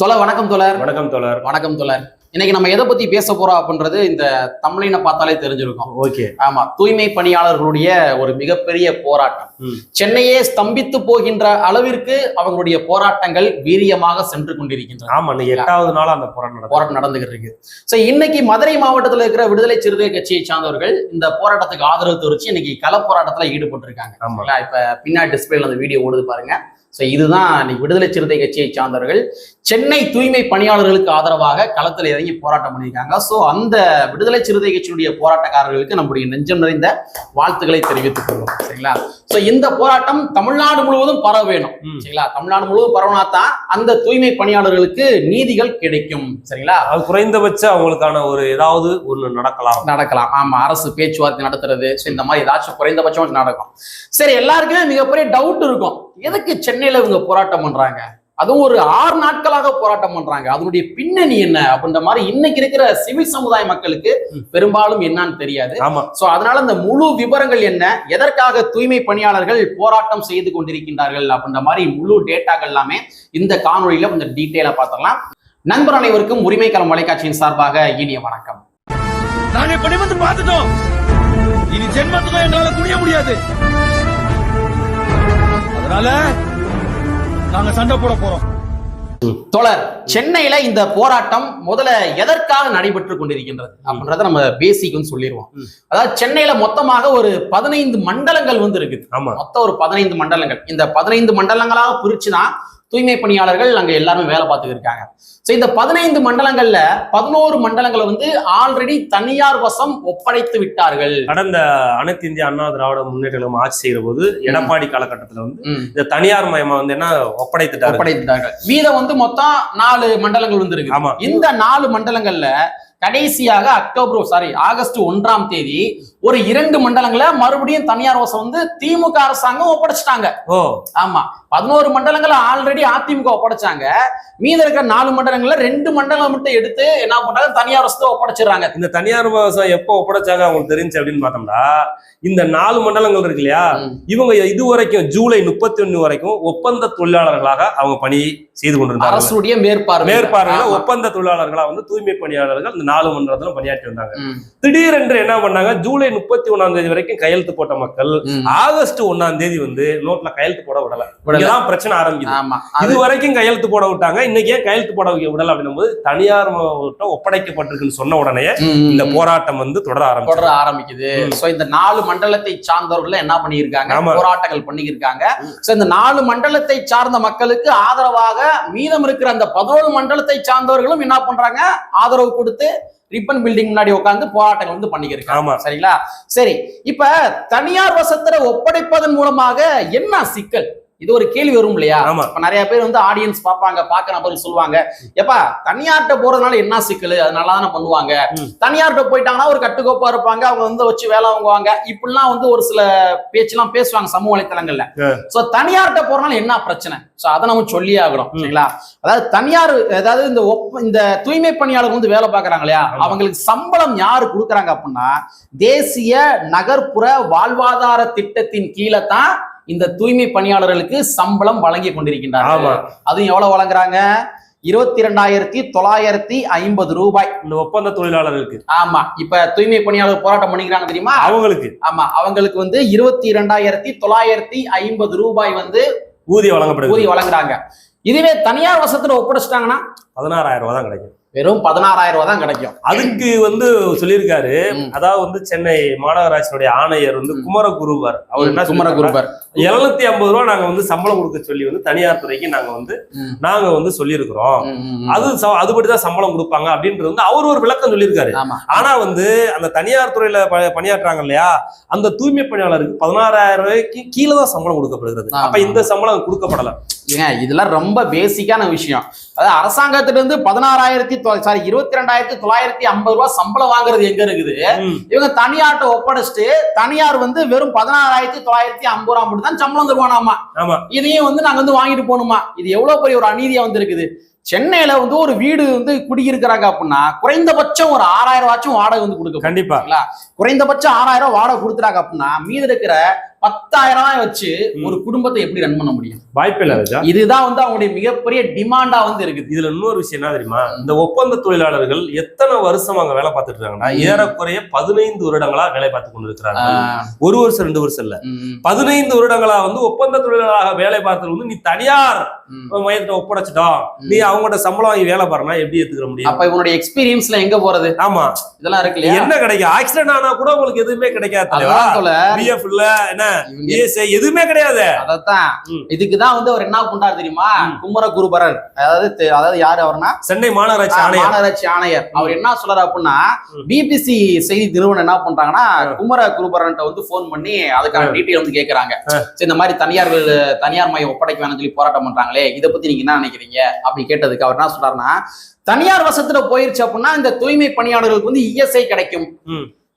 தொலை வணக்கம் தோழர். வணக்கம் தோழர். வணக்கம் தோழர். இன்னைக்கு நம்ம எதை பத்தி பேச போறோம் அப்படின்றது இந்த தமிழினை பார்த்தாலே தெரிஞ்சிருக்கும். ஓகே. ஆமா தூய்மை பணியாளர்களுடைய ஒரு மிகப்பெரிய போராட்டம். சென்னையே ஸ்தம்பித்து போகின்ற அளவிற்கு அவங்களுடைய போராட்டங்கள் வீரியமாக சென்று கொண்டிருக்கின்றன. ஆமா எட்டாவது நாள் அந்த போராட்டம் போராட்டம் நடந்துகிட்டு இருக்கு. சோ இன்னைக்கு மதுரை மாவட்டத்தில் இருக்கிற விடுதலை சிறுத்தை கட்சியை சார்ந்தவர்கள் இந்த போராட்டத்துக்கு ஆதரவு தெரிவிச்சு இன்னைக்கு கள போராட்டத்துல ஈடுபட்டிருக்காங்க? இப்ப பின்னாடி டிஸ்பிளேல அந்த வீடியோ ஓடுது பாருங்க. சோ இதுதான் இன்னைக்கு விடுதலை சிறுத்தை கட்சியை சார்ந்தவர்கள் சென்னை தூய்மை பணியாளர்களுக்கு ஆதரவாக களத்தில் இறங்கி போராட்டம் பண்ணியிருக்காங்க. சோ அந்த விடுதலை சிறுத்தை கட்சியினுடைய போராட்டக்காரர்களுக்கு நம்முடைய நெஞ்சம் நிறைந்த வாழ்த்துக்களை தெரிவித்துக் கொள்வோம். சரிங்களா? சோ இந்த போராட்டம் தமிழ்நாடு முழுவதும் பரவ வேணும். சரிங்களா? தமிழ்நாடு முழுவதும் பரவனா தான் அந்த தூய்மை பணியாளர்களுக்கு நீதிகள் கிடைக்கும். சரிங்களா? அது குறைந்தபட்ச அவங்களுக்கான ஒரு ஏதாவது ஒண்ணு நடக்கலாம். நடக்கலாம். ஆமா அரசு பேச்சுவார்த்தை நடத்துறது. So இந்த மாதிரி ஏதாச்சும் குறைந்தபட்சம் நடக்கும். சரி எல்லாருக்குமே மிகப்பெரிய டவுட் இருக்கும். எதுக்கு சென்னையில இவங்க போராட்டம் பண்றாங்க? அதுவும் ஒரு ஆறு நாட்களாக போராட்டம் பண்றாங்க. அதனுடைய பின்னணி என்ன? அப்படின்ற மாதிரி இன்னைக்கு இருக்கிற சிவில் சமுதாய மக்களுக்கு. பெரும்பாலும் என்னன்னு தெரியாது. ஆமா. சோ அதனால இந்த முழு விவரங்கள் என்ன? எதற்காக தூய்மை பணியாளர்கள் போராட்டம் செய்து கொண்டிருக்கின்றார்கள்? அப்படின்ற மாதிரி முழு டேட்டாக்கள் எல்லாமே இந்த காணொளியில கொஞ்சம் டீட்டெயிலா பார்த்துடலாம். நண்பர் அனைவருக்கும் உரிமைக்களம் தொலைக்காட்சியின் சார்பாக இனிய வணக்கம். நாங்க நிமிர்ந்து பார்த்துட்டோம். இனி ஜென்மத்துக்கும் எங்களால முடியாது. அதனால நாங்க சண்டை போட போறோம். தோழர் சென்னையில இந்த போராட்டம் முதல்ல எதற்காக நடைபெற்று கொண்டிருக்கின்றது அப்படின்றத நம்ம பேசிக்னு சொல்லிடுவோம். அதாவது சென்னையில மொத்தமாக ஒரு பதினைந்து மண்டலங்கள் வந்து இருக்குது. மொத்தம் ஒரு பதினைந்து மண்டலங்கள். இந்த பதினைந்து மண்டலங்களாக பிரிச்சுதான் தூய்மை பணியாளர்கள் அங்க எல்லாருமே வேலை பார்த்துட்டு இருக்காங்க. சோ இந்த பதினைந்து மண்டலங்கள்ல பதினோரு மண்டலங்களை வந்து ஆல்ரெடி தனியார் வசம் ஒப்படைத்து விட்டார்கள். கடந்த அனைத்து இந்திய அண்ணா திராவிட முன்னேற்ற கழகம் ஆட்சி செய்யற போது எடப்பாடி காலகட்டத்துல வந்து. இந்த தனியார் மயமா வந்து என்ன ஒப்படைத்துட்டாரு? ஒப்படைத்தார்கள் மீதம் வந்து மொத்தம் நாலு மண்டலங்கள் வந்து இருக்கு ஆமா. இந்த நாலு மண்டலங்கள்ல கடைசியாக அக்டோபர் சாரி ஆகஸ்ட் ஒன்றாம் தேதி ஒரு இரண்டு மண்டலங்களை மறுபடியும் தனியார் வசம் வந்து திமுக அரசாங்கம் ஒப்படைச்சிட்டாங்க. ஓ. ஆமா. பதினோரு மண்டலங்களை ஆல்ரெடி அதிமுக ஒப்படைச்சாங்க. மீத இருக்கிற நாலு மண்டலங்கள்ல ரெண்டு மண்டலம் மட்டும் எடுத்து என்ன பண்றாங்க? தனியார் வசத்தை ஒப்படைச்சிடுறாங்க. இந்த தனியார் விவசாயம் எப்போ ஒப்படைச்சாங்க அவங்களுக்கு தெரிஞ்சு அப்படின்னு பார்த்தோம்னா இந்த நாலு மண்டலங்கள் இருக்கு இல்லையா. இவங்க இது வரைக்கும் ஜூலை முப்பத்தி ஒண்ணு வரைக்கும் ஒப்பந்த தொழிலாளர்களாக அவங்க பணி செய்து கொண்டிருந்தாங்க. அரசுடைய மேற்பார்வை. மேற்பார்வையில. ஒப்பந்த தொழிலாளர்களா வந்து தூய்மை பணியாளர்கள் இந்த நாலு மண்டலத்திலும் பணியாற்றி வந்தாங்க. திடீரென்று என்ன பண்ணாங்க? ஜூலை முப்பத்தி ஒண்ணாம் தேதி வரைக்கும் கையெழுத்து போட்ட மக்கள். ஆகஸ்ட் ஒண்ணாம் தேதி வந்து நோட்ல கையெழுத்து போட விடல. இங்கதான் பிரச்சனை ஆரம்பிக்குது இது வரைக்கும் கையெழுத்து போட விட்டாங்க இன்னைக்கு ஏன் கையெழுத்து போட விடல அப்படின்னும் போது தனியார் ஒப்படைக்கப்பட்டிருக்குன்னு சொன்ன உடனே இந்த. போராட்டம் வந்து தொடர ஆரம்பிச்சு தொடர ஆரம்பிக்குது. சோ இந்த நாலு மண்டலத்தை சார்ந்தவர்கள் என்ன பண்ணியிருக்காங்க. போராட்டங்கள் பண்ணியிருக்காங்க சோ இந்த நாலு மண்டலத்தை சார்ந்த மக்களுக்கு ஆதரவாக மீதம் இருக்கிற அந்த பதினோரு மண்டலத்தை சார்ந்தவர்களும் என்ன பண்றாங்க ஆதரவு கொடுத்து ரிப்பன் பில்டிங் முன்னாடி உட்கார்ந்து போராட்டங்கள் வந்து பண்ணிக்கிருக்காங்க ஆமா. சரிங்களா? சரி இப்ப தனியார் வசத்துல ஒப்படைப்பதன் மூலமாக என்ன சிக்கல்? இது ஒரு கேள்வி வரும் இல்லையா? இப்ப நிறைய பேர் வந்து ஆடியன்ஸ் பார்ப்பாங்க பார்க்க நபர்கள் சொல்லுவாங்க. எப்பா தனியார்ட்ட போறதுனால என்ன சிக்கல்? அது நல்லா தானே பண்ணுவாங்க. தனியார்ட்ட போயிட்டாங்கன்னா ஒரு கட்டுக்கோப்பா இருப்பாங்க அவங்க வந்து வச்சு வேலை வாங்குவாங்க. இப்படிலாம் வந்து ஒரு சில பேச்செல்லாம் பேசுவாங்க சமூக வலைத்தளங்கள்ல. சோ தனியார்ட்ட போறதுனால என்ன பிரச்சனை? சோ அதை நம்ம சொல்லியே ஆகணும். சரிங்களா? அதாவது தனியார் அதாவது இந்த ஒப்ப இந்த தூய்மை பணியாளர் வந்து வேலை பார்க்கறாங்க இல்லையா. அவங்களுக்கு சம்பளம் யாரு கொடுக்குறாங்க அப்படின்னா தேசிய நகர்ப்புற வாழ்வாதார திட்டத்தின் கீழே தான் இந்த தூய்மை பணியாளர்களுக்கு சம்பளம் வழங்கி கொண்டிருக்கின்றார்கள். ஆமா. அதுவும் எவ்வளவு வழங்குறாங்க? இருபத்தி ரெண்டாயிரத்தி தொள்ளாயிரத்தி ஐம்பது ரூபாய். இந்த ஒப்பந்த தொழிலாளர்களுக்கு. ஆமா. இப்ப தூய்மை பணியாளர் போராட்டம் பண்ணிக்கிறாங்க தெரியுமா? அவங்களுக்கு. ஆமா. அவங்களுக்கு வந்து இருபத்தி இரண்டாயிரத்தி தொள்ளாயிரத்தி ஐம்பது ரூபாய் வந்து ஊதியம் வழங்கப்படுது ஊதியம் வழங்குறாங்க. இதுவே தனியார் வசத்துல ஒப்படைச்சிட்டாங்கன்னா? பதினாறாயிரம் ரூபாய் தான் கிடைக்கும். வெறும் பதினாறாயிரம் ரூபாய் தான் கிடைக்கும் அதுக்கு வந்து சொல்லியிருக்காரு. அதாவது வந்து சென்னை மாநகராட்சியினுடைய ஆணையர் வந்து. குமரகுருவர் அவர் என்ன குமர குருபர் எழுநூத்தி ஐம்பது ரூபா நாங்க வந்து சம்பளம் கொடுக்க சொல்லி வந்து தனியார் துறைக்கு நாங்க வந்து. நாங்க வந்து சொல்லியிருக்கிறோம். அது அதுபடிதான் சம்பளம் கொடுப்பாங்க அப்படின்றது வந்து அவர் ஒரு விளக்கம் சொல்லியிருக்காரு ஆனா வந்து அந்த தனியார் துறையில பணியாற்றுறாங்க இல்லையா அந்த தூய்மை பணியாளருக்கு பதினாறாயிரம் ரூபாய்க்கு கீழே தான் சம்பளம் கொடுக்கப்படுகிறது. அப்ப இந்த சம்பளம் கொடுக்கப்படல ஏங்க இதெல்லாம் ரொம்ப பேசிக்கான விஷயம் அதாவது அரசாங்கத்திட்ட இருந்து சாரி இருபத்தி ரெண்டாயிரத்தி தொள்ளாயிரத்தி ஐம்பது ரூபாய் சம்பளம் வாங்குறது எங்க இருக்குது. இவங்க தனியார்ட்ட ஒப்படைச்சிட்டு தனியார் வந்து வெறும் பதினாறாயிரத்தி தொள்ளாயிரத்தி ஐம்பது ரூபா மட்டும் தான் சம்பளம் தருவானாமா? இதையும் வந்து நாங்க வந்து வாங்கிட்டு போகணுமா? இது எவ்வளவு பெரிய ஒரு அநீதியா வந்து இருக்குது சென்னையில வந்து ஒரு வீடு வந்து குடியிருக்கிறாங்க அப்படின்னா குறைந்தபட்சம் ஒரு ஆறாயிரம் ரூபாச்சும் வாடகை வந்து கொடுக்க கண்டிப்பா. குறைந்தபட்சம் ஆறாயிரம் ரூபாய் வாடகை கொடுத்துறாங்க அப்படின்னா மீதி இருக்கிற பத்தாயிரம் ரூபாய் வச்சு. ஒரு குடும்பத்தை எப்படி ரன் பண்ண முடியும்? வாய்ப்பே இல்ல இதுதான் வந்து அவங்களுடைய மிகப்பெரிய டிமாண்டா வந்து இருக்குது. இதுல இன்னொரு விஷயம் என்ன தெரியுமா? இந்த ஒப்பந்த தொழிலாளர்கள் எத்தனை வருஷம் அங்க வேலை பார்த்துட்டு இருக்காங்கன்னா. ஏறக்குறைய பதினைந்து வருடங்களா வேலை பார்த்து கொண்டு இருக்கிறாங்க ஒரு வருஷம் ரெண்டு வருஷம் இல்ல. பதினைந்து வருடங்களா வந்து ஒப்பந்த தொழிலாளராக வேலை பார்த்தது வந்து நீ தனியார். மையத்தை ஒப்படைச்சிட்டோம் நீ அவங்களோட சம்பளம் வாங்கி வேலை பாருனா எப்படி ஏத்துக்கிற முடியும்? அப்ப இவனுடைய எக்ஸ்பீரியன்ஸ்ல எங்க போறது? ஆமா. இதெல்லாம் இருக்கு என்ன கிடைக்கும்? ஆக்சிடென்ட் ஆனா கூட உங்களுக்கு எதுவுமே கிடைக்காது பிஎஃப் இல்ல என்ன? எதுவுமே கிடையாது. அதத்தான். இதுக்குதான் வந்து அவர் என்ன பண்றாரு தெரியுமா. குமர குருபரர் அதாவது அதாவது யாரு அவர்னா சென்னை மாநகராட்சி ஆணையர். மாநகராட்சி ஆணையர். அவர் என்ன சொல்றாரு அப்படின்னா. பிபிசி செய்தி நிறுவனம் என்ன பண்றாங்கன்னா. குமர குருபரன்ட்ட வந்து போன் பண்ணி அதுக்கான. டீட்டெயில் வந்து கேக்குறாங்க. ஆ. சரி இந்த மாதிரி தனியார் தனியார் மையம் ஒப்படைக்க வேணும்னு சொல்லி போராட்டம் பண்றாங்களே. இதை பத்தி நீங்க என்ன நினைக்கிறீங்க? அப்படி கேட்டதுக்கு அவர் என்ன சொல்றாருன்னா தனியார் வசத்துல போயிருச்சு அப்படின்னா இந்த தூய்மை பணியாளர்களுக்கு வந்து இஎஸ்ஐ கிடைக்கும்.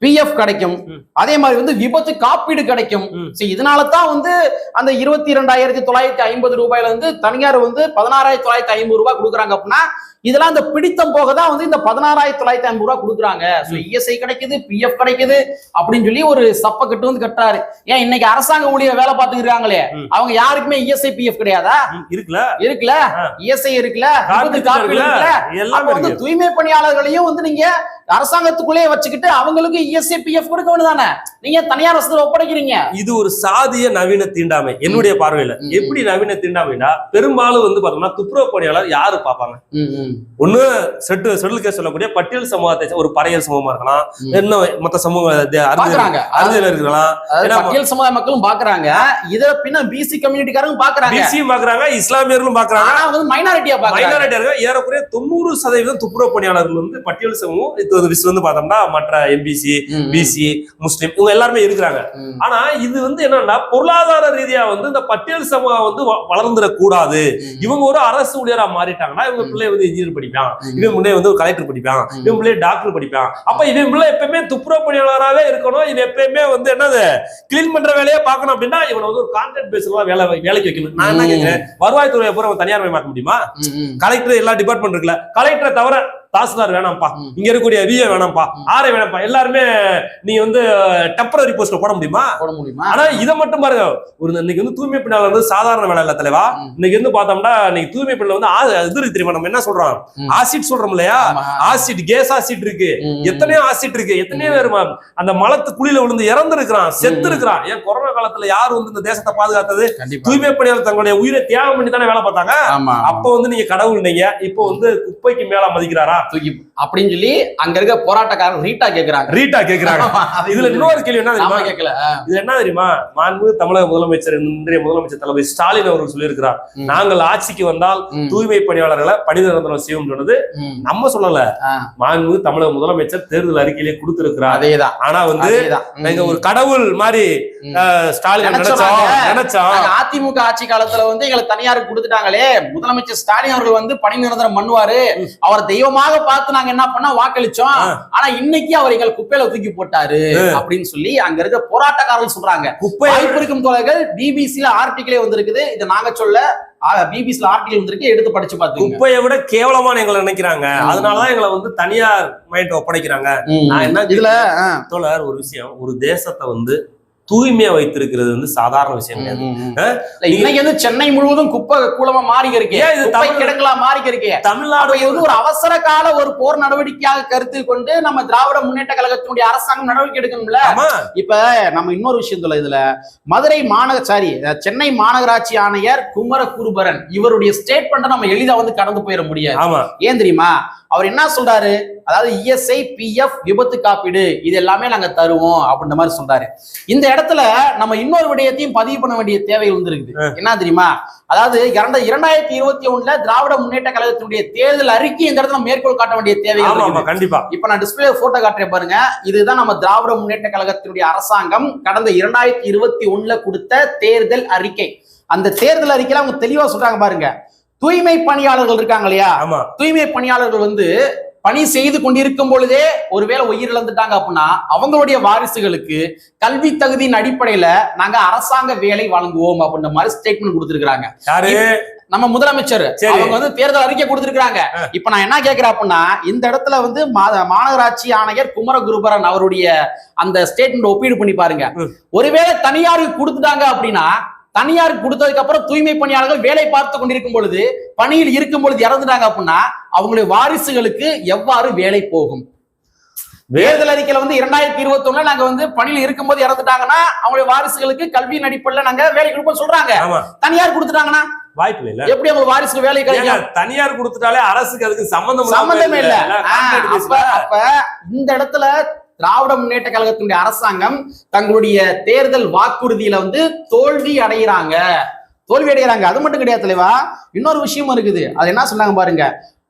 பிஎஃப் கிடைக்கும். அதே மாதிரி வந்து விபத்து காப்பீடு கிடைக்கும். இதனால தான் வந்து அந்த இருபத்தி இரண்டாயிரத்தி தொள்ளாயிரத்தி ஐம்பது ரூபாயில வந்து தனியார் வந்து பதினாறாயிரத்தி தொள்ளாயிரத்தி ஐம்பது ரூபாய் கொடுக்குறாங்க அப்படின்னா இதெல்லாம் அந்த பிடித்தம் போக தான் வந்து இந்த பதினாறாயிரத்தி தொள்ளாயிரத்தி ஐம்பது ரூபாய் கொடுக்குறாங்க. ஸோ இஎஸ்ஐ கிடைக்குது பிஎஃப் கிடைக்குது அப்படின்னு சொல்லி ஒரு சப்ப கட்டு வந்து கட்டுறாரு. ஏன் இன்னைக்கு அரசாங்க ஊழியர் வேலை பார்த்துக்கிறாங்களே. அவங்க யாருக்குமே இஎஸ்ஐ பிஎஃப் கிடையாதா? இருக்குல்ல. இருக்குல்ல. இஎஸ்ஐ இருக்குல்ல. காப்பீடு இருக்குல்ல. எல்லாமே வந்து தூய்மை பணியாளர்களையும் வந்து நீங்க அரசாங்கத்துக்குள்ளேயே வச்சுக்கிட்டு அவங்களுக்கு இஎஸ்ஐ பிஎஃப் கொடுக்க வேண்டியதானே நீங்க தனியார் வசதியில் ஒப்படைக்கிறீங்க? இது ஒரு சாதிய நவீன தீண்டாமை. என்னுடைய பார்வையில. எப்படி நவீன தீண்டாமைனா பெரும்பாலும் வந்து பார்த்தோம்னா துப்புரவு பணியாளர் யாரு பார்ப்பாங்க? ஒண்ணு செட்டு செட்டில் கேஸ் சொல்லக்கூடிய பட்டியல் சமூகத்தை ஒரு பறையர் சமூகமா இருக்கலாம். இன்னும் மத்த சமூக அறிஞர் இருக்கலாம். பட்டியல் சமுதாய மக்களும் பாக்குறாங்க. இத பின்ன பிசி கம்யூனிட்டிக்காரங்க பாக்குறாங்க. பிசியும் பாக்குறாங்க இஸ்லாமியர்களும் பாக்குறாங்க. ஆனா வந்து மைனாரிட்டியா பாக்குறாங்க. மைனாரிட்டி இருக்க ஏறக்குறைய தொண்ணூறு சதவீதம் துப்புரவு பணியாளர்கள் வந்து பட்டியல் சமூகம் இது வந்து விஷயம் வந்து பார்த்தோம்னா மற்ற எம்பிசி பிசி முஸ்லிம் இவங்க எல்லாருமே இருக்கிறாங்க. ஆனா இது வந்து என்னன்னா பொருளாதார ரீதியா வந்து இந்த பட்டியல் சமூகம் வந்து வளர்ந்துடக் கூடாது இவங்க ஒரு அரசு ஊழியரா மாறிட்டாங்கன்னா இவங்க. பிள்ளை வந்து இன்ஜினியர் படிப்பான். இவன் பிள்ளை வந்து ஒரு கலெக்டர் படிப்பான். இவன் பிள்ளை டாக்டர் படிப்பான் அப்ப இவன் பிள்ளை எப்பயுமே துப்புரவு பணியாளராகவே இருக்கணும் இவன் எப்பயுமே வந்து என்னது கிளீன் பண்ற வேலையை பார்க்கணும் அப்படின்னா இவனை வந்து ஒரு கான்ட்ராக்ட் பேஸ்ல வேலை வேலைக்கு வைக்கணும் நான் என்ன. கேட்கிறேன் வருவாய்த்துறையை பூரா தனியார் மயமாக்க முடியுமா. கலெக்டர் எல்லா டிபார்ட்மெண்ட் இருக்குல்ல கலெக்டரை தவிர தாசில்தார் வேணாம்ப்பா. இங்க இருக்கக்கூடிய விஏ வேணாம்ப்பா. ம். ஆர்ஐ வேணாம்ப்பா. எல்லாருமே நீங்க வந்து டெம்பரரி போஸ்ட்ல போட முடியுமா? போட முடியுமா? ஆனா இதை மட்டும் பாருங்க. ஒரு இன்னைக்கு வந்து தூய்மை பணியாளர் வந்து சாதாரண வேலை இல்ல தலைவா. இன்னைக்கு வந்து பார்த்தோம்னா இன்னைக்கு தூய்மை பணியில வந்து இது இருக்கு தெரியுமா? நம்ம என்ன சொல்றோம். ஆசிட் சொல்றோம் இல்லையா. ஆசிட் கேஸ் ஆசிட் இருக்கு. எத்தனையோ ஆசிட் இருக்கு. எத்தனையோ பேர் அந்த மலத்து குழியில விழுந்து இறந்து இருக்கிறான் செத்து. இருக்கிறான் ஏன் கொரோனா காலத்துல யார் வந்து இந்த தேசத்தை பாதுகாத்தது? தூய்மை பணியாளர் தங்களுடைய உயிரை தியாகம் பண்ணி தானே வேலை பார்த்தாங்க? அப்ப வந்து நீங்க கடவுள் நீங்க இப்போ வந்து குப்பைக்கு மேல மதிக்கிறாரா? தூக்கி அப்படின்னு சொல்லி அங்க இருக்க போராட்டக்காரர் ரீட்டா கேக்குறாங்க. ரீட்டா கேக்குறாங்க. இதுல இன்னொரு கேள்வி என்ன தெரியுமா? கேட்கல இது என்ன தெரியுமா? மாண்பு தமிழக முதலமைச்சர் இன்றைய முதலமைச்சர் தளபதி ஸ்டாலின் அவர்கள் சொல்லியிருக்கிறார். நாங்கள் ஆட்சிக்கு வந்தால் தூய்மை பணியாளர்களை பணி நிரந்தரம் செய்யும் சொன்னது. நம்ம சொல்லல. மாண்பு தமிழக முதலமைச்சர் தேர்தல் அறிக்கையிலே கொடுத்திருக்கிறார். அதேதான். ஆனா வந்து. நாங்க ஒரு கடவுள் மாதிரி ஸ்டாலின் அதிமுக ஆட்சி காலத்துல வந்து எங்களை தனியாருக்கு கொடுத்துட்டாங்களே. முதலமைச்சர் ஸ்டாலின் அவர்கள் வந்து பணி நிரந்தரம் பண்ணுவாரு. அவர் தெய்வமாக பார்த்து நாங்க என்ன பண்ணா வாக்களிச்சோம். ஆனா இன்னைக்கு அவர் எங்களை குப்பையில தூக்கி போட்டாரு அப்படின்னு சொல்லி அங்க இருக்க போராட்டக்காரர்கள் சொல்றாங்க. குப்பை இருக்கும் தோழர்கள் பிபிசில ஆர்டிகிளே வந்திருக்குது. இதை நாங்க சொல்ல பிபிசில ஆர்டிகல் வந்திருக்கு. எடுத்து படிச்சு பாத்துங்க குப்பையை விட கேவலமான எங்களை நினைக்கிறாங்க. அதனாலதான் எங்களை வந்து தனியார் மைண்ட் ஒப்படைக்கிறாங்க. நான் என்ன இதுல. தோழர் ஒரு விஷயம். ஒரு தேசத்தை வந்து தூய்மையா வைத்திருக்கிறது வந்து சாதாரண விஷயம் கிடையாது. இன்னைக்கு வந்து சென்னை முழுவதும் குப்பை கூலமா மாறி இருக்கே இது தமிழ் கிடங்களா மாறி இருக்கே தமிழ்நாடு வந்து ஒரு அவசர கால ஒரு போர் நடவடிக்கையாக கருத்தில் கொண்டு நம்ம திராவிட முன்னேற்ற கழகத்தினுடைய அரசாங்கம் நடவடிக்கை எடுக்கணும்ல? இப்ப நம்ம இன்னொரு விஷயம் சொல்ல இதுல. மதுரை மாநகர சாரி சென்னை மாநகராட்சி ஆணையர் குமர குருபரன் இவருடைய ஸ்டேட்மெண்ட்டை நம்ம எளிதா வந்து கடந்து போயிட முடியாது. ஏன் தெரியுமா? அவர் என்ன சொல்றாரு? அதாவது இஎஸ்ஐ பிஎஃப் விபத்து காப்பீடு இது எல்லாமே நாங்க தருவோம் அப்படின்ற மாதிரி சொல்றாரு. இந்த இடத்துல நம்ம இன்னொரு விடயத்தையும் பதிவு பண்ண வேண்டிய தேவைகள் வந்து இருக்குது என்ன தெரியுமா? அதாவது இரண்ட இரண்டாயிரத்தி இருபத்தி ஒண்ணுல திராவிட முன்னேற்ற கழகத்தினுடைய தேர்தல் அறிக்கை இந்த இடத்துல மேற்கோள் காட்ட வேண்டிய. ஆமா கண்டிப்பா. இப்ப நான் டிஸ்பிளே போட்டோ காட்டுறேன் பாருங்க. இதுதான் நம்ம திராவிட முன்னேற்ற கழகத்தினுடைய அரசாங்கம் கடந்த இரண்டாயிரத்தி இருபத்தி ஒண்ணுல கொடுத்த தேர்தல் அறிக்கை. அந்த தேர்தல் அறிக்கையில அவங்க தெளிவா சொல்றாங்க பாருங்க. தூய்மை பணியாளர்கள் இருக்காங்க இல்லையா? தூய்மை பணியாளர்கள் வந்து பணி செய்து கொண்டிருக்கும் பொழுதே ஒருவேளை உயிரிழந்துட்டாங்க அப்படின்னா அவங்களுடைய வாரிசுகளுக்கு கல்வி தகுதியின் அடிப்படையில நாங்க அரசாங்க வேலை வழங்குவோம் அப்படின்ற மாதிரி ஸ்டேட்மெண்ட் கொடுத்திருக்காங்க யாரு? நம்ம முதலமைச்சர். சரி. அவங்க வந்து தேர்தல் அறிக்கை கொடுத்திருக்காங்க இப்ப நான் என்ன கேக்குறேன் அப்படின்னா இந்த இடத்துல வந்து மாநகராட்சி ஆணையர் குமரகுருபரன் அவருடைய அந்த ஸ்டேட்மெண்ட் ஒப்பீடு பண்ணி பாருங்க. ஒருவேளை தனியாருக்கு கொடுத்துட்டாங்க அப்படின்னா தனியாருக்கு கொடுத்ததுக்கு அப்புறம் தூய்மை பணியாளர்கள் வேலை பார்த்து கொண்டிருக்கும் பொழுது பணியில் இருக்கும் பொழுது இறந்துட்டாங்க அப்படின்னா அவங்களுடைய வாரிசுகளுக்கு எவ்வாறு வேலை போகும்? தேர்தல் அறிக்கையில வந்து இரண்டாயிரத்தி இருபத்தி ஒண்ணுல நாங்க வந்து பணியில் இருக்கும்போது இறந்துட்டாங்கன்னா அவங்களுடைய வாரிசுகளுக்கு கல்வியின் அடிப்படையில நாங்க வேலை கொடுப்போம் சொல்றாங்க. தனியார் கொடுத்துட்டாங்கன்னா? வாய்ப்பு இல்ல. எப்படி அவங்க வாரிசுக்கு வேலை கிடைக்கும்? தனியார் கொடுத்துட்டாலே அரசுக்கு அதுக்கு சம்பந்தம் சம்பந்தமே இல்ல. அப்ப இந்த இடத்துல திராவிட முன்னேற்ற கழகத்தினுடைய அரசாங்கம் தங்களுடைய தேர்தல் வாக்குறுதியில வந்து தோல்வி அடைகிறாங்க தோல்வி அடைகிறாங்க அது மட்டும் கிடையாது தலைவா. இன்னொரு விஷயம் இருக்குது. அது என்ன சொன்னாங்க பாருங்க.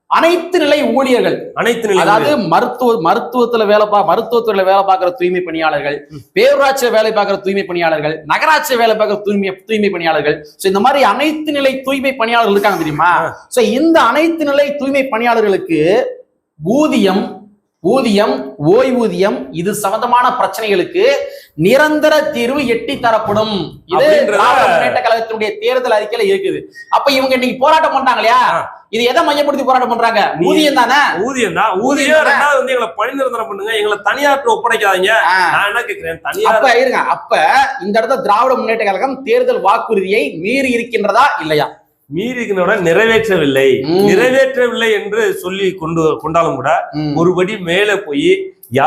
அனைத்து நிலை ஊழியர்கள் அனைத்து நிலை அதாவது மருத்துவ மருத்துவத்துல வேலை பா மருத்துவத்துறையில வேலை பார்க்கிற தூய்மை பணியாளர்கள் பேரூராட்சியில வேலை பார்க்கிற தூய்மை பணியாளர்கள் நகராட்சியில வேலை பார்க்கிற தூய்மை தூய்மை பணியாளர்கள். சோ இந்த மாதிரி அனைத்து நிலை தூய்மை பணியாளர்கள் இருக்காங்க தெரியுமா? சோ இந்த அனைத்து நிலை தூய்மை பணியாளர்களுக்கு ஊதியம் ஊதியம் ஓய்வூதியம் இது சம்பந்தமான பிரச்சனைகளுக்கு நிரந்தர தீர்வு எட்டி தரப்படும். இது முன்னேற்ற கழகத்தினுடைய தேர்தல் அறிக்கையில இருக்குது. அப்ப இவங்க இன்னைக்கு போராட்டம் பண்றாங்க இல்லையா. இது எதை மையப்படுத்தி போராட்டம் பண்றாங்க? ஊதியம் தானே? ஊதியம் தான்? ஊதியம்? ரெண்டாவது வந்து எங்களை பணி நிரந்தரம் பண்ணுங்க. எங்களை தனியார்ட்ட ஒப்படைக்காதீங்க. நான் என்ன கேக்குறேன்? தனியார் அப்ப இருங்க. அப்ப இந்த இடத்துல திராவிட முன்னேற்ற கழகம் தேர்தல் வாக்குறுதியை மீறி இருக்கின்றதா இல்லையா? மீறி இருக்கிறத விட நிறைவேற்றவில்லை. நிறைவேற்றவில்லை என்று சொல்லி கொண்டு கொண்டாலும் கூட. ஒருபடி மேலே போய்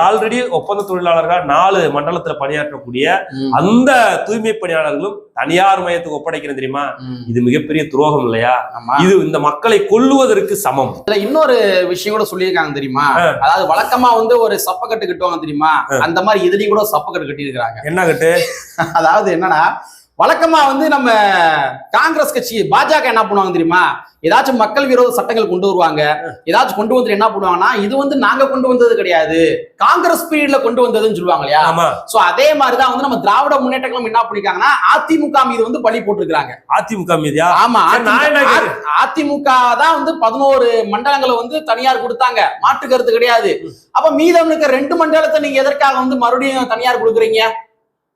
ஆல்ரெடி ஒப்பந்த தொழிலாளர்கள் நாலு மண்டலத்துல பணியாற்றக்கூடிய. அந்த தூய்மை பணியாளர்களும் தனியார் மையத்துக்கு ஒப்படைக்கிறேன் தெரியுமா. இது மிகப்பெரிய துரோகம் இல்லையா. இது இந்த மக்களை கொல்லுவதற்கு சமம் இதுல இன்னொரு விஷயம் கூட சொல்லியிருக்காங்க தெரியுமா அதாவது வழக்கமா வந்து ஒரு சப்பக்கட்டு கட்டுவாங்க தெரியுமா அந்த மாதிரி இதுலயும் கூட சப்பக்கட்டு கட்டி இருக்காங்க என்ன கட்டு அதாவது என்னன்னா வழக்கமா வந்து நம்ம காங்கிரஸ் கட்சி பாஜக என்ன பண்ணுவாங்க தெரியுமா? ஏதாச்சும் மக்கள் விரோத சட்டங்கள் கொண்டு வருவாங்க. ஏதாச்சும் கொண்டு வந்து என்ன பண்ணுவாங்கன்னா இது வந்து நாங்க கொண்டு வந்தது கிடையாது. காங்கிரஸ் பீரியட்ல கொண்டு வந்ததுன்னு சொல்லுவாங்க இல்லையா? சோ அதே மாதிரிதான் வந்து நம்ம திராவிட முன்னேற்ற கழகம் என்ன பண்ணிருக்காங்கன்னா அதிமுக மீது வந்து பழி போட்டிருக்காங்க அதிமுக மீதியா? ஆமா அதிமுக தான் வந்து பதினோரு மண்டலங்களை வந்து தனியார் கொடுத்தாங்க. மாற்று கருத்து கிடையாது. அப்ப மீதம் இருக்க ரெண்டு மண்டலத்தை நீங்க எதற்காக வந்து மறுபடியும் தனியார் கொடுக்குறீங்க?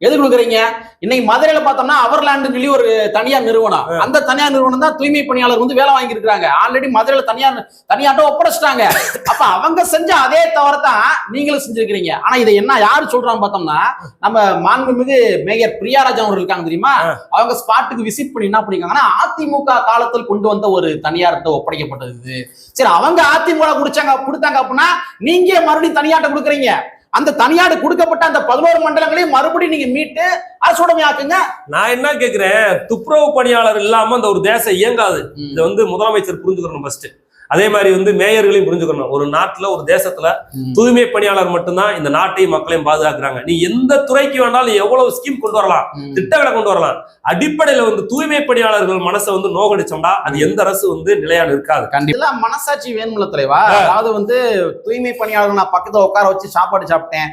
எது கொடுக்குறீங்க? இன்னைக்கு மதுரையில பார்த்தோம்னா அவர்லாண்டு சொல்லி ஒரு தனியார் நிறுவனம். அந்த தனியார் நிறுவனம் தான் தூய்மை பணியாளர் வந்து வேலை வாங்கி இருக்காங்க ஆல்ரெடி மதுரையில தனியார் தனியார்ட்ட ஒப்படைச்சிட்டாங்க. அப்ப அவங்க செஞ்ச அதே தவறத்தான் நீங்களும் செஞ்சிருக்கிறீங்க. ஆனா இதை என்ன யாரு சொல்றாங்க பார்த்தோம்னா நம்ம மாண்புமிகு மேயர் பிரியாராஜன் அவர்கள் இருக்காங்க தெரியுமா? அவங்க ஸ்பாட்டுக்கு விசிட் பண்ணி என்ன பண்ணிருக்காங்கன்னா அதிமுக காலத்தில் கொண்டு வந்த ஒரு தனியார்கிட்ட ஒப்படைக்கப்பட்டது சரி அவங்க அதிமுக குடிச்சாங்க கொடுத்தாங்க அப்படின்னா நீங்க மறுபடியும் தனியார்ட்ட கொடுக்குறீங்க. அந்த தனியாடு கொடுக்கப்பட்ட அந்த பதினோரு மண்டலங்களையும் மறுபடியும் நீங்க மீட்டு அரசுடைமையாக்குங்க நான் என்ன கேக்குறேன்? துப்புரவு பணியாளர் இல்லாம அந்த ஒரு தேசம் இயங்காது. இதை வந்து முதலமைச்சர் புரிஞ்சுக்கணும் ஃபர்ஸ்ட் அதே மாதிரி வந்து மேயர்களையும் புரிஞ்சுக்கணும். ஒரு நாட்டுல ஒரு தேசத்துல தூய்மை பணியாளர் மட்டும்தான் இந்த நாட்டையும் மக்களையும் பாதுகாக்கிறாங்க. நீ எந்த துறைக்கு வேணாலும் எவ்வளவு ஸ்கீம் கொண்டு வரலாம். திட்டங்களை கொண்டு வரலாம். அடிப்படையில வந்து தூய்மை பணியாளர்கள் மனசை வந்து நோகடிச்சோம்னா அது எந்த அரசு வந்து நிலையான இருக்காது கண்டிப்பா. இதெல்லாம் மனசாட்சி வேணும்ல தலைவா? அதாவது வந்து தூய்மை பணியாளர் நான் பக்கத்துல உட்கார வச்சு சாப்பாடு சாப்பிட்டேன்.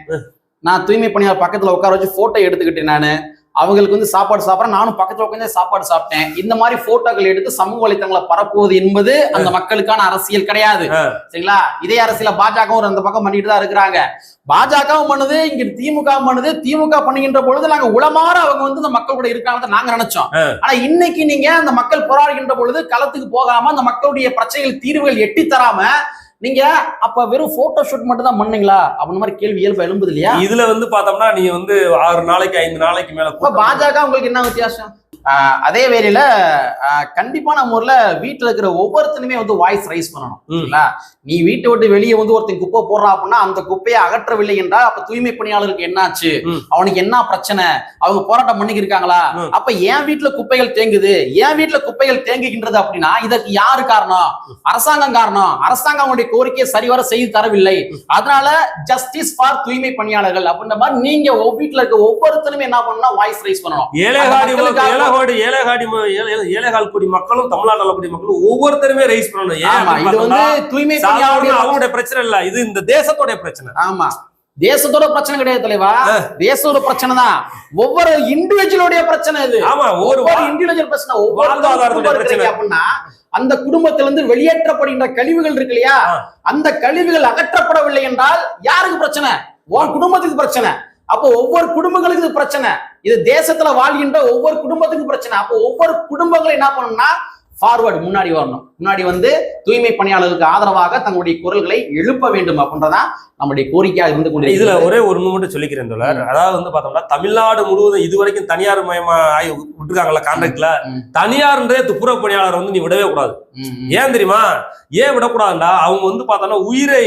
நான் தூய்மை பணியாளர் பக்கத்துல உட்கார வச்சு போட்டோ எடுத்துக்கிட்டேன் நானு. அவங்களுக்கு வந்து சாப்பாடு சாப்பிட்றேன். நானும் பக்கத்துல உட்காந்து சாப்பாடு சாப்பிட்டேன். இந்த மாதிரி போட்டோக்கள் எடுத்து சமூக வலைத்தளங்களை பரப்புவது என்பது அந்த மக்களுக்கான அரசியல் கிடையாது. சரிங்களா? இதே அரசியல பாஜகவும் அந்த பக்கம் பண்ணிட்டு தான் இருக்கிறாங்க. பாஜகவும் பண்ணுது இங்க திமுக பண்ணுது. திமுக பண்ணுகின்ற பொழுது நாங்க உளமாற அவங்க வந்து இந்த மக்கள் கூட இருக்காங்கன்னு நாங்க நினைச்சோம். ஆனா இன்னைக்கு நீங்க அந்த மக்கள் போராடுகின்ற பொழுது களத்துக்கு போகாம அந்த மக்களுடைய பிரச்சனைகள் தீர்வுகள் எட்டி தராம நீங்க அப்ப வெறும் போட்டோ ஷூட் மட்டும் தான் பண்ணீங்களா? அப்படின்ற மாதிரி கேள்வி இயல்பு எழும்புது இல்லையா? இதுல வந்து பார்த்தோம்னா நீங்க வந்து ஆறு நாளைக்கு ஐந்து நாளைக்கு மேல பாஜக உங்களுக்கு என்ன வித்தியாசம்? அதே வேளையில ஆஹ் கண்டிப்பான முறையில வீட்டுல இருக்கிற ஒவ்வொருத்தனுமே வந்து வாய்ஸ் ரைஸ் பண்ணணும்? நீ வீட்டை விட்டு வெளியே வந்து ஒருத்தன் குப்பை போடுறான் அப்படின்னா அந்த குப்பையை அகற்றவில்லை என்றால் அப்ப தூய்மை பணியாளருக்கு என்னாச்சு. அவனுக்கு என்ன பிரச்சனை? அவங்க போராட்டம் பண்ணிக்கிருக்காங்களா. அப்ப என் வீட்டுல குப்பைகள் தேங்குது. என் வீட்டுல குப்பைகள் தேங்குகின்றது அப்படின்னா இதற்கு யாரு காரணம்? அரசாங்கம் காரணம். அரசாங்கம் அவங்களுடைய கோரிக்கையை சரிவர செய்து தரவில்லை. அதனால ஜஸ்டிஸ் ஃபார் தூய்மை பணியாளர்கள் அப்படின்ற மாதிரி நீங்க வீட்டுல இருக்க ஒவ்வொருத்தனுமே என்ன பண்ணணும்? வாய்ஸ் ரைஸ் பண்ணணும். ஏழைகாடி ஏழைகாடி ஏழைகால் கோடி மக்களும் தமிழ்நாடு நலக்கூடிய மக்களும் ஒவ்வொருத்தருமே ரைஸ் பண்ணணும். ஏன் இது வந்து தூய்மை அவங்களுடைய பிரச்சனை இல்ல. இது இந்த தேசத்தோட பிரச்சனை. ஆமா. தேசத்தோட பிரச்சனை கிடையாது தலைவா. தேசத்தோட பிரச்சனை தான். ஒவ்வொரு இண்டிவிஜுவலுடைய பிரச்சனை இது. ஆமா ஒரு ஒவ்வொரு இண்டிவிஜுவல் பிரச்சனை. ஒவ்வொரு. அப்படின்னா அந்த குடும்பத்திலிருந்து வெளியேற்றப்படுகின்ற கழிவுகள் இருக்கு இல்லையா. அந்த கழிவுகள் அகற்றப்படவில்லை என்றால் யாருக்கு பிரச்சனை? உன் குடும்பத்துக்கு பிரச்சனை. அப்போ ஒவ்வொரு குடும்பங்களுக்கு இது பிரச்சனை. இது தேசத்துல வாழ்கின்ற ஒவ்வொரு குடும்பத்துக்கும் பிரச்சனை. அப்போ ஒவ்வொரு குடும்பங்களும் என்ன பண்ணணும்னா ஃபார்வர்டு முன்னாடி வரணும். முன்னாடி வந்து தூய்மை பணியாளர்களுக்கு ஆதரவாக தங்களுடைய குரல்களை எழுப்ப வேண்டும் அப்படின்றதான் நம்முடைய கோரிக்கையாக இருந்து கொண்டு இதுல ஒரே ஒரு மட்டும் சொல்லிக்கிறேன் தோழர். அதாவது வந்து பார்த்தோம்னா தமிழ்நாடு முழுவதும் இது வரைக்கும் தனியார் மயமா ஆகி விட்டுருக்காங்கல்ல கான்ட்ராக்ட்ல. தனியார்ன்றே துப்புரவு பணியாளர் வந்து நீ விடவே கூடாது. ஏன் தெரியுமா? ஏன் விடக்கூடாதுன்னா அவங்க வந்து பார்த்தோம்னா உயிரை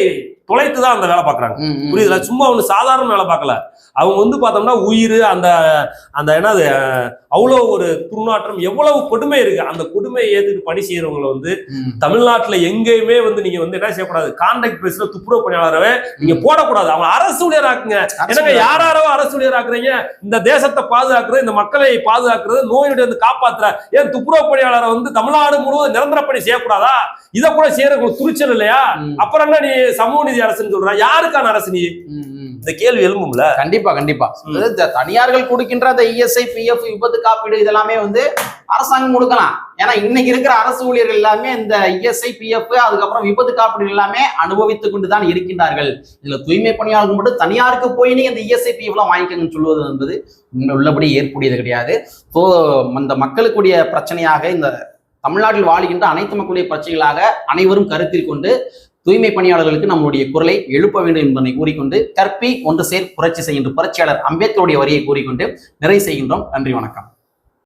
தொலைத்து தான் அந்த வேலை பார்க்கறாங்க. புரியுதுல? சும்மா ஒண்ணு சாதாரண வேலை பார்க்கல. அவங்க வந்து பார்த்தோம்னா உயிர் அந்த அந்த என்னது அவ்வளோ ஒரு துர்நாற்றம் எவ்வளவு கொடுமை இருக்கு. அந்த கொடுமையை ஏத்துட்டு பணி செய்யறவங்களை வந்து தமிழ்நாட்டுல எங்கேயுமே வந்து நீங்க வந்து என்ன செய்யக்கூடாது? கான்ட்ராக்ட் பேஸ்ல துப்புரவு பணியாளரவே நீங்க போடக்கூடாது. அவங்க அரசு ஊழியராக்குங்க என்னங்க யாராரோ அரசு ஊழியராக்குறீங்க இந்த தேசத்தை பாதுகாக்கிறது இந்த மக்களை பாதுகாக்கிறது நோயுடைய வந்து காப்பாத்துற ஏன் துப்புரவு பணியாளரை வந்து தமிழ்நாடு முழுவதும் நிரந்தர பணி செய்யக்கூடாதா? இதை கூட செய்யறவங்களுக்கு துணிச்சல் இல்லையா? அப்புறம் என்ன நீ சமூக நீதி அரசுன்னு சொல்ற. யாருக்கான அரசு நீ? இந்த கேள்வி எழும்பும்ல. கண்டிப்பா கண்டிப்பா. தனியார்கள் கொடுக்கின்ற அந்த இஎஸ்ஐ பிஎஃப் விபத்து காப்பீடு இதெல்லாமே வந்து அரசாங்கம் கொடுக்கலாம். ஏன்னா இன்னைக்கு இருக்கிற அரசு ஊழியர்கள் எல்லாமே இந்த இஎஸ்ஐ பிஎஃப் அதுக்கப்புறம் விபத்து காப்பீடு எல்லாமே அனுபவித்துக் கொண்டு தான் இருக்கின்றார்கள். இதுல தூய்மை பணியாளர்கள் மட்டும் தனியாருக்கு போய் நீங்க இந்த இஎஸ்ஐ பிஎஃப் எல்லாம் வாங்கிக்கணும்னு சொல்வது என்பது உள்ளபடி ஏற்புடையது கிடையாது. ஸோ அந்த மக்களுக்குடைய பிரச்சனையாக இந்த தமிழ்நாட்டில் வாழ்கின்ற அனைத்து மக்களுடைய பிரச்சனைகளாக அனைவரும் கருத்தில் கொண்டு தூய்மை பணியாளர்களுக்கு நம்மளுடைய குரலை எழுப்ப வேண்டும் என்பதை கூறிக்கொண்டு கற்பி ஒன்று சேர் புரட்சி செய்கின்ற புரட்சியாளர் அம்பேத்கருடைய வரியை கூறிக்கொண்டு நிறைவு செய்கின்றோம். நன்றி வணக்கம்.